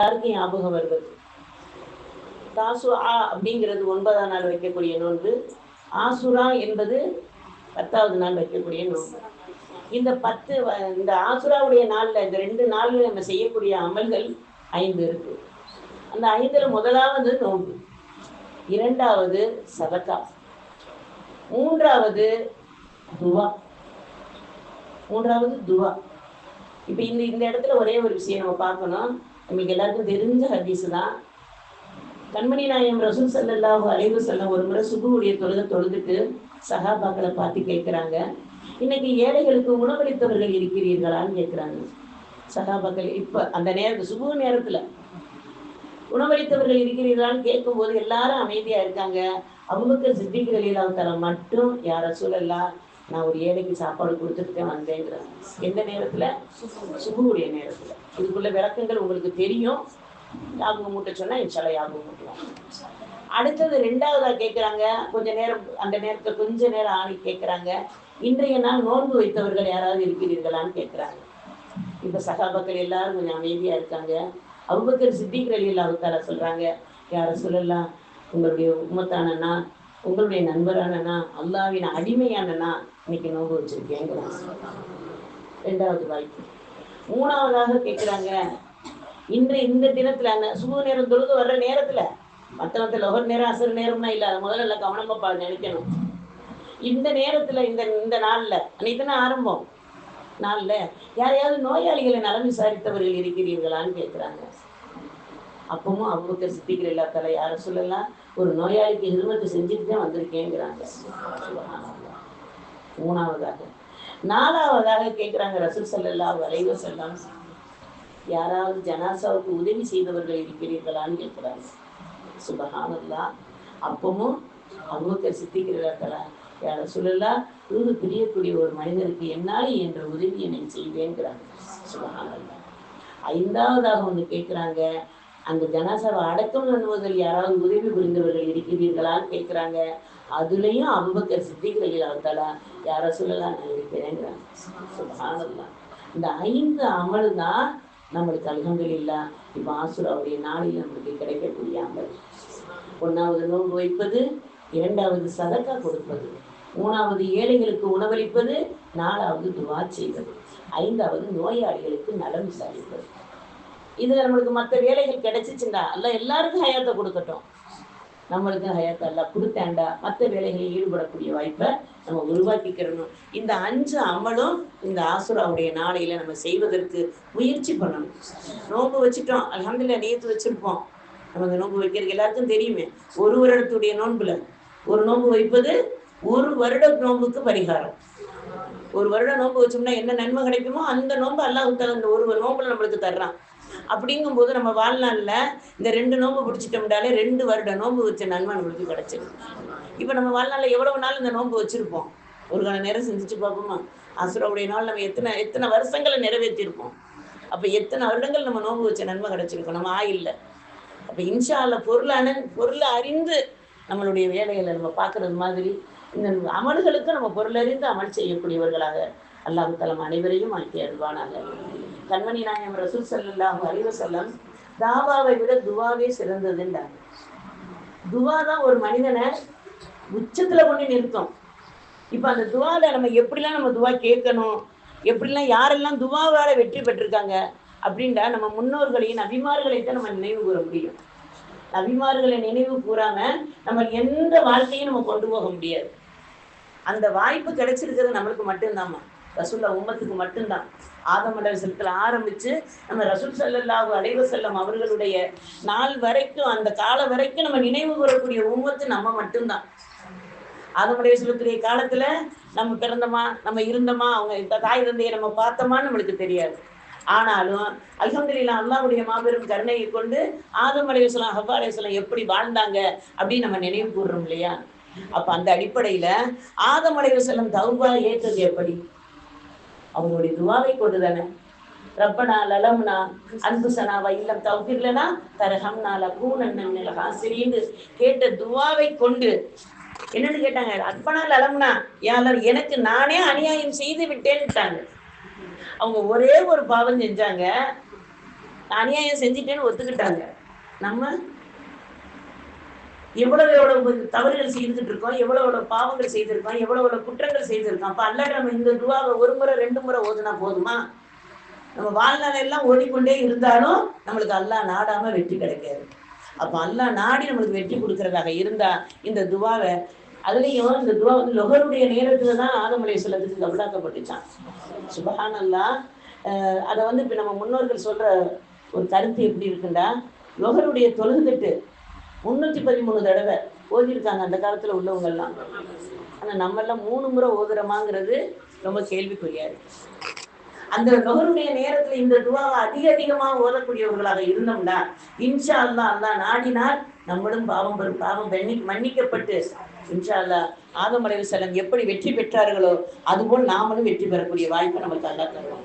எல்லாருக்கும் ஞாபகம் வருவது தாசு ஆ அப்படிங்கிறது ஒன்பதாம் நாள் வைக்கக்கூடிய நோன்பு. ஆசுரா என்பது பத்தாவது நாள் வைக்கக்கூடிய நோன்பு. இந்த பத்து வ- இந்த ஆசுராவுடைய நாளில் இந்த ரெண்டு நாள்ல நம்ம செய்யக்கூடிய அமல்கள் ஐந்து இருக்கு. அந்த ஐந்துல முதலாவது நோன்பு. இரண்டாவது சதக்கா. மூன்றாவது துவா. மூன்றாவது துவா. இப்போ இந்த இந்த இடத்துல ஒரே ஒரு விஷயம் நம்ம பார்க்கணும். நமக்கு எல்லாருக்கும் தெரிஞ்ச ஹதீஸ் தான். கண்மணி நாயம் ரசூல் ஸல்லல்லாஹு அலைவு செல்ல ஒரு முறை சுபுவுடைய தொழுத தொழுதுட்டு சகாபாக்களை பார்த்து கேட்குறாங்க. இன்னைக்கு ஏழைகளுக்கு உணவளித்தவர்கள் இருக்கிறீர்களான்னு கேட்குறாங்க. சகாபாக்கள் இப்போ அந்த நேரத்து சுபு நேரத்தில் உணவளித்தவர்கள் இருக்கிறீர்களான்னு கேட்கும்போது எல்லாரும் அமைதியாக இருக்காங்க. அவங்களுக்கு சித்திக் ரலியல்லாஹு மட்டும் யார சூழல்லாம் நான் ஒரு ஏழைக்கு சாப்பாடு கொடுத்துட்டு வந்தேங்கிறாங்க எந்த நேரத்துல? சுகுடைய நேரத்துல. இதுக்குள்ள விளக்கங்கள் உங்களுக்கு தெரியும். யாபகம் மூட்டை சொன்னா இன்ஷால்லா யாபகம் மூட்டுவாங்க அடுத்தது ரெண்டாவதா கேட்குறாங்க கொஞ்ச நேரம் அந்த நேரத்துல கொஞ்ச நேரம் ஆணி கேட்குறாங்க இன்றைய நாள் நோன்பு வைத்தவர்கள் யாராவது இருக்கிறீர்களான்னு கேட்குறாங்க இப்ப சகாபாக்கள் எல்லாரும் கொஞ்சம் அமைதியா இருக்காங்க. அபுபக்கர் சித்திக் ரலியல்லாஹு சொல்றாங்க யார சொல்லலாம்? உங்களுடைய உம்மத்தானனா உங்களுடைய நண்பரானனா அல்லாவின் அடிமையானனா இன்னைக்கு நோன்பு வச்சிருக்கேங்கிறாங்க. ரெண்டாவது வாய்ப்பு. மூணாவதாக கேட்குறாங்க இன்று இந்த தினத்துல அந்த சுப நேரம் தொழுது வர்ற நேரத்துல மற்ற மற்ற லொகர் நேரம் அசர் நேரம்னா இல்ல அதை முதல்ல எல்லாம் கவனமா பா நினைக்கணும். இந்த நேரத்துல இந்த இந்த நாள்ல அன்னைக்கு தானே ஆரம்பம்? நாள்ல யாரையாவது நோயாளிகளை நலம் விசாரித்தவர்கள் இருக்கிறீர்களான்னு கேட்குறாங்க அப்பவும் அவங்க சித்திக்கிற இல்லாத்தால யாரும் சொல்லலாம் ஒரு நோயாளிக்கு ஹிருமத்தை செஞ்சுட்டு தான் வந்திருக்கேங்கிறாங்க. மூணாவதாக. நாலாவதாக கேட்குறாங்க ரசூல் செல்லல்லா வரைவ செல்லாம் யாராவது ஜனாசாவுக்கு உதவி செய்தவர்கள் இருக்கிறீர்களான்னு கேட்குறாங்க சுபகானல்லா. அப்பவும் அவங்க சித்திக்கிறதால யார சொல்லலா. இது பிரியக்கூடிய ஒரு மனிதருக்கு என்னால் என்ற உதவி என்னை செய்வேங்கிறாங்க. சுபகானல்லா. ஐந்தாவதாக ஒன்று கேட்குறாங்க அந்த ஜனாசாவை அடக்கம் பண்ணுவதில் யாராவது உதவி புரிந்தவர்கள் இருக்கிறீர்களான்னு கேட்குறாங்க அதுலேயும் அம்பக்கர் சித்திகளில் அவத்தால யாரை சொல்லலாம் நான் இருக்கிறேங்கிறாங்க இந்த ஐந்து அமல் தான் நம்மளுக்கு அல்ஹம்துலில்லாஹ் இப்போ ஆசுராவுடைய நாளில் நம்மளுக்கு கிடைக்கக்கூடிய அமல். ஒன்றாவது நோன்பு வைப்பது இரண்டாவது சதக்கா கொடுப்பது மூணாவது ஏழைகளுக்கு உணவளிப்பது நாலாவது துவா செய்வது ஐந்தாவது நோயாளிகளுக்கு நலம் விசாரிப்பது. இதுல நம்மளுக்கு மற்ற வேலைகள் கிடைச்சிச்சுண்டா? அல்ல எல்லாருக்கும் ஹயாத்தை கொடுக்கட்டும். நம்மளுக்கு ஹயாத்தை எல்லாம் கொடுத்தாண்டா மற்ற வேலைகளில் ஈடுபடக்கூடிய வாய்ப்பை நம்ம உருவாக்கிக்கிறணும். இந்த அஞ்சு அமலும் இந்த ஆசுராவுடைய நாளையில நம்ம செய்வதற்கு முயற்சி பண்ணணும். நோன்பு வச்சுட்டோம். அலமதுல நேத்து வச்சிருப்போம். நம்ம அந்த நோன்பு வைக்கிறது எல்லாருக்கும் தெரியுமே. ஒரு வருடத்துடைய நோன்புல. ஒரு நோன்பு வைப்பது ஒரு வருட நோன்புக்கு பரிகாரம். ஒரு வருட நோன்பு வச்சோம்னா என்ன நன்மை கிடைக்குமோ அந்த நோன்பு அல்லாஹ் தஆலா இந்த ஒரு நோன்புல நம்மளுக்கு தர்றான். அப்படிங்கும்போது நம்ம வாழ்நாளில் இந்த ரெண்டு நோன்பு பிடிச்சிட்டோம்னாலே ரெண்டு வருட நோன்பு வச்ச நன்மை நம்மளுக்கு கிடைச்சிடும் இப்போ நம்ம வாழ்நாளில் எவ்வளவு நாள் இந்த நோன்பு வச்சிருப்போம்? ஒரு கால நேரம் சிந்திச்சு பார்ப்போமா? அசுரவுடைய நாள் நம்ம எத்தனை எத்தனை வருஷங்களை நிறைவேற்றியிருப்போம் அப்போ எத்தனை வருடங்கள் நம்ம நோன்பு வச்ச நன்மை கிடைச்சிருக்கோம்? நம்ம ஆயில்ல அப்போ இன்ஷா பொருளான பொருளை அறிந்து நம்மளுடைய வேலைகளை நம்ம பார்க்கறது மாதிரி இந்த அமல்களுக்கு நம்ம பொருளறிந்து அமல் செய்யக்கூடியவர்களாக அல்லாஹு தலம் அனைவரையும் ஆக்கி அருள்வானாக கண்மணி நாயம் ரசூல் ஸல்லல்லாஹு அலைஹி வஸல்லம் தாவாவை விட துவாவே சிறந்ததுன்றாங்க துவா தான் ஒரு மனிதனை உச்சத்துல கொண்டு நிறுத்தும். இப்போ அந்த துவால நம்ம எப்படிலாம் நம்ம துவா கேட்கணும் எப்படிலாம் யாரெல்லாம் துவாவால வெற்றி பெற்றிருக்காங்க அப்படின்டா நம்ம முன்னோர்களையும் நபிமார்களைத்தான் நம்ம நினைவு கூற முடியும். அபிமார்களை நினைவு கூறாம நம்ம எந்த வாழ்க்கையும் நம்ம கொண்டு போக முடியாது. அந்த வாய்ப்பு கிடைச்சிருக்கிறது நம்மளுக்கு மட்டும்தாம்மா. ரசூல்லா உம்மத்துக்கு மட்டும்தான். ஆதம் அலைஹிஸ்ஸலத்துல ஆரம்பிச்சு நம்ம ரசூல் சல்லாஹூ அலைஹி செல்லம் அவர்களுடைய நாள் வரைக்கும் அந்த காலம் வரைக்கும் நம்ம நினைவு கூறக்கூடிய உம்மத்து நம்ம மட்டும்தான். ஆதம் அலைஹிஸ்ஸலத்துடைய காலத்துல நம்ம பிறந்தோமா நம்ம இருந்தோமா அவங்க இந்த தாய் தந்தையை நம்ம பார்த்தோமான்னு நம்மளுக்கு தெரியாது. ஆனாலும் அல்ஹம்துலில்லாஹ் அல்லாவுடைய மாபெரும் கருணையை கொண்டு ஆதம் அலைஹிஸ்ஸலாம் ஹவ்வா அலைஹிஸ்ஸலாம் எப்படி வாழ்ந்தாங்க அப்படின்னு நம்ம நினைவு கூறுறோம் இல்லையா? அப்ப அந்த அடிப்படையில ஆதம் செல்லம் தௌபா ஏற்றது எப்படி? அவங்களுடைய துவாவை கொண்டு தானே ரப்பனா லலம்னா அன்புசனா இல்லம் தௌஃபிர்லனா தரஹம்னா லகூனன்ன மினல் கேட்ட துவாவை கொண்டு என்னன்னு கேட்டாங்க ரப்பனா லலம்னா யாரும் எனக்கு நானே அநியாயம் செய்து விட்டேன்ட்டாங்க. அவங்க ஒரே ஒரு பாவம் செஞ்சாங்க அநியாயம் செஞ்சிட்டேன்னு ஒத்துக்கிட்டாங்க. நம்ம எவ்வளவு எவ்வளவு தவறுகள் செய்துட்டு இருக்கோம் எவ்வளவு எவ்வளவு பாவங்கள் செய்திருக்கோம் எவ்வளவு எவ்வளவு குற்றங்கள் செய்திருக்கோம். அப்ப அல்ல நம்ம இந்த துவாவை ஒரு முறை ரெண்டு முறை ஓதுனா போதுமா? நம்ம வாழ்நாள் எல்லாம் ஓடிக்கொண்டே இருந்தாலும் நம்மளுக்கு அல்லாஹ் நாடாம வெற்றி கிடைக்காது. அப்ப அல்லாஹ் நாடி நம்மளுக்கு வெற்றி கொடுக்கறதாக இருந்தா இந்த துவாவை அதுலயும் இந்த துவா வந்து லொகருடைய நேரத்துல தான் ஆதமலை சொல்லத்துக்கு கபலாக்கப்பட்டுச்சான். சுபஹான் அல்லா அதை வந்து இப்ப நம்ம முன்னோர்கள் சொல்ற ஒரு கருத்து எப்படி இருக்குண்டா? லொகருடைய தொழுதுட்டு முன்னூத்தி பதிமூணு தடவை ஓதியிருக்காங்க அந்த காலத்துல உள்ளவங்க எல்லாம் ஆனா நம்ம எல்லாம் மூணு முறை ஓதுறோமாங்கிறது ரொம்ப கேள்விக்குறியா இருக்கு அந்த நுகருடைய நேரத்துல இந்த துவாவை அதிக அதிகமா ஓதக்கூடியவர்களாக இருந்தோம்னா இன்ஷா அல்லா அல்லா நாடினால் நம்மளும் பாவம் பெறும். பாவம் மன்னி மன்னிக்கப்பட்டு இன்ஷா அல்லா ஆதம் செல்லம் எப்படி வெற்றி பெற்றார்களோ அதுபோல் நாமளும் வெற்றி பெறக்கூடிய வாய்ப்பை நமக்கு அல்லா தருவோம்